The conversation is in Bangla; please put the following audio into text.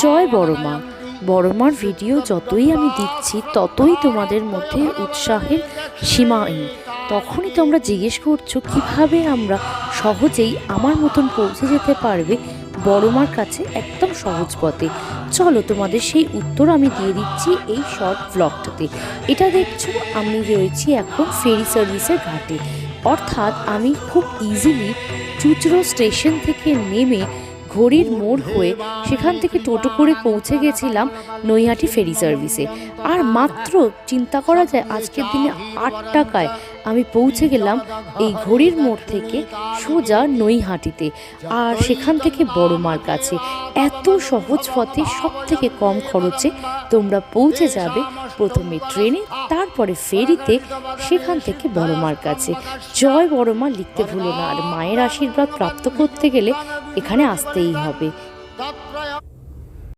জয় বড়মা। বড়মার ভিডিও যতই আমি দিচ্ছি ততই তোমাদের মধ্যে উৎসাহের সীমাহীন তখনই তোমরা জিজ্ঞেস করছ, কীভাবে আমরা সহজেই আমার মতন পৌঁছে যেতে পারবে বড়মার কাছে একদম সহজ পথে। চলো তোমাদের সেই উত্তর আমি দিয়ে দিচ্ছি এই শর্ট ব্লগটাতে এটা দেখছ, আমি রয়েছি এখন ফেরি সার্ভিসের ঘাটে। অর্থাৎ আমি খুব ইজিলি চুচরো স্টেশন থেকে নেমে ঘড়ির মোড় হয়ে সেখান থেকে টোটো করে পৌঁছে গেছিলাম নৈহাটি ফেরি সার্ভিসে। আর মাত্র চিন্তা করা যায় আজকের দিনে আট টাকায় আমি পৌঁছে গেলাম এই ঘড়ির মোড় থেকে সোজা নৈহাটিতে আর সেখান থেকে বড় মার কাছে। এত সহজ পথে সব থেকে কম খরচে তোমরা পৌঁছে যাবে প্রথমে ট্রেনে, তারপরে ফেরিতে, সেখান থেকে বড়মার কাছে। জয় বড় মা লিখতে ভুলো না, আর মায়ের আশীর্বাদ প্রাপ্ত করতে গেলে এখানে আসতেই হবে।